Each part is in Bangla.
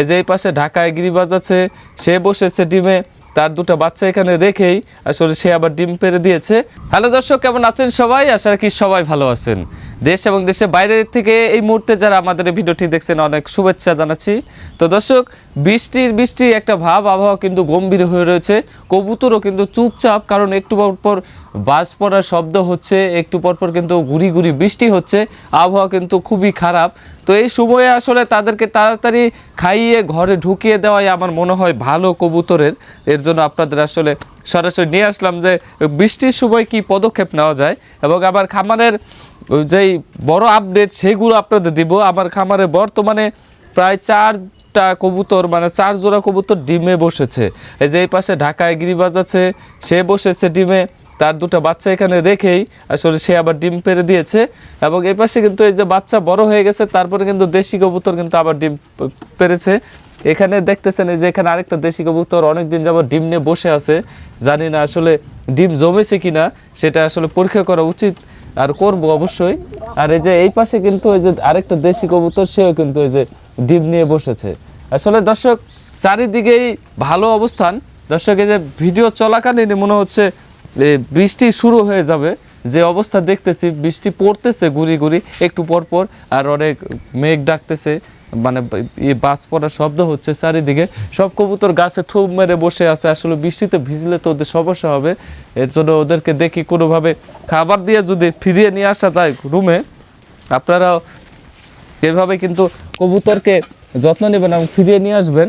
এই যে এই পাশে ঢাকায় গিরিবাজ আছে, সে বসেছে ডিমে, তার দুটো বাচ্চা এখানে রেখেই আসলে সে আবার ডিম পেরে দিয়েছে। হ্যালো দর্শক, কেমন আছেন সবাই? আশা কি সবাই ভালো আছেন। দেশ এবং দেশের বাইরে থেকে এই মুহূর্তে যারা আমাদের ভিডিওটি দেখছেন, অনেক শুভেচ্ছা জানাচ্ছি। তো দর্শক, বৃষ্টির বৃষ্টি একটা ভাব, আবহাওয়া কিন্তু গম্ভীর হয়ে রয়েছে। কবুতরও কিন্তু চুপচাপ, কারণ একটু পর বাজ পড়ার শব্দ হচ্ছে, একটু পর পর কিন্তু ঘুরি ঘুরি বৃষ্টি হচ্ছে। আবহাওয়া কিন্তু খুবই খারাপ। তো এই সময়ে আসলে তাদেরকে তাড়াতাড়ি খাইয়ে, ঘরে ঢুকিয়ে দেওয়াই আমার মনে হয় ভালো কবুতরের। এর জন্য আপনাদের আসলে সরাসরি নিয়ে আসলাম যে বৃষ্টির সময় কি পদক্ষেপ নেওয়া যায় এবং আবার খামারের যেই বড় আপডেট সেগুলো আপনাদের দিব। আমার খামারে বর্তমানে প্রায় চারটা কবুতর মানে চার জোড়া কবুতর ডিমে বসেছে। এই যে এই পাশে ঢাকায় গিরিবাজ আছে, সে বসেছে ডিমে। তার দুটো বাচ্চা এখানে রেখেই আসলে সে আবার ডিম পেরে দিয়েছে। এবং এই পাশে কিন্তু এই যে বাচ্চা বড় হয়ে গেছে, তারপরে কিন্তু দেশি কবুতর কিন্তু আবার ডিম পেরেছে এখানে দেখতেছেন এই যে এখানে আরেকটা দেশি কবুতর অনেকদিন যাবত ডিম নিয়ে বসে আছে। জানি না আসলে ডিম জমেছে কিনা, সেটা আসলে পরীক্ষা করা উচিত আর করব অবশ্যই। আর এই যে এই পাশে কিন্তু এই যে আরেকটা দেশি কবুতর, সেও কিন্তু এই যে ডিম নিয়ে বসেছে। আসলে দর্শক, চারিদিকেই ভালো অবস্থান। দর্শক, এই যে ভিডিও চলাকালীন মনে হচ্ছে বৃষ্টি শুরু হয়ে যাবে। যে অবস্থা দেখতেছি, বৃষ্টি পড়তেছে গুড়ি গুড়ি একটু পর পর আর অনেক মেঘ ডাকতেছে মানে বাস পড়ার শব্দ হচ্ছে চারিদিকে। সব কবুতর গাছে থুপ মেরে বসে আছে, আসলে বৃষ্টিতে ভিজলে তো ওদের সমস্যা হবে। এর জন্য ওদেরকে দেখি কোনোভাবে খাবার দিয়ে যদি ফিরিয়ে নিয়ে আসা যায় রুমে, আপনারাও এভাবে কিন্তু কবুতরকে যত্ন নেবেন এবং ফিরিয়ে নিয়ে আসবেন।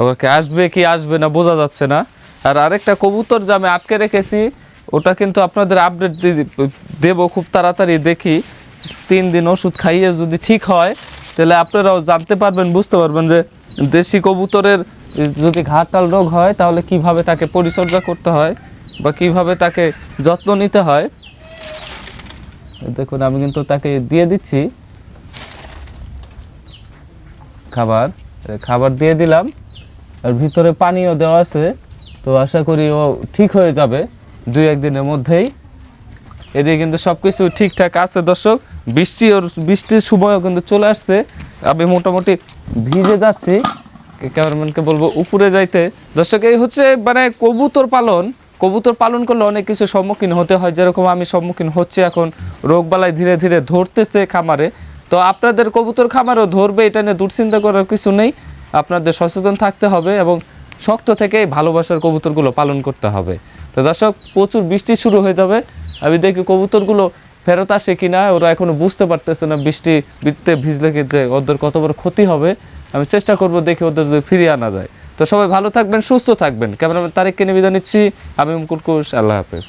ওরা কে আসবে কি আসবে না, বোঝা যাচ্ছে না। আর আরেকটা কবুতর যে আমি আটকে রেখেছি, ওটা কিন্তু আপনাদের আপডেট দেব খুব তাড়াতাড়ি, দেখি। তিন দিন ওষুধ খাইয়ে যদি ঠিক হয়, তাহলে আপনারাও জানতে পারবেন, বুঝতে পারবেন যে দেশি কবুতরের যদি ঘাটাল রোগ হয়, তাহলে কীভাবে তাকে পরিচর্যা করতে হয় বা কীভাবে তাকে যত্ন নিতে হয়। দেখুন, আমি কিন্তু তাকে দিয়ে দিচ্ছি। খাবার খাবার দিয়ে দিলাম। আর ভিতরে পানিও দেওয়া আছে। তো আশা করি ও ঠিক হয়ে যাবে দুই একদিনের মধ্যেই। এদিকে কিন্তু সব কিছু ঠিকঠাক আছে দর্শক। বৃষ্টি ওর, বৃষ্টির সময়ও কিন্তু চলে আসছে। আমি মোটামুটি ভিজে যাচ্ছি। ক্যামেরাম্যানকে বলব উপরে যাইতে। দর্শক, এই হচ্ছে মানে কবুতর পালন। কবুতর পালন করলে অনেক কিছু সম্মুখীন হতে হয়। যেরকম আমি সম্মুখীন হচ্ছে এখন রোগবালাই ধীরে ধীরে ধরতেছে খামারে। তো আপনাদের কবুতর খামারও ধরবে, এটা নিয়ে দুশ্চিন্তা করার কিছু নেই। আপনাদের সচেতন থাকতে হবে এবং শক্ত থেকে ভালোবাসার কবুতরগুলো পালন করতে হবে। তো দর্শক, প্রচুর বৃষ্টি শুরু হয়ে যাবে। আমি দেখি কবুতরগুলো ফেরত আসে কিনা, ওরা এখনও বুঝতে পারতেছে না বৃষ্টি বৃত্তে ভিজলে কি যে ওদের কত বড় ক্ষতি হবে। আমি চেষ্টা করব দেখি ওদের যদি ফিরিয়ে আনা যায়। তো সবাই ভালো থাকবেন, সুস্থ থাকবেন। ক্যামেরাম্যান তারিখকে নিবেদন নিচ্ছি। আমি মুকুল কুশ আল্লাহ হাফেজ।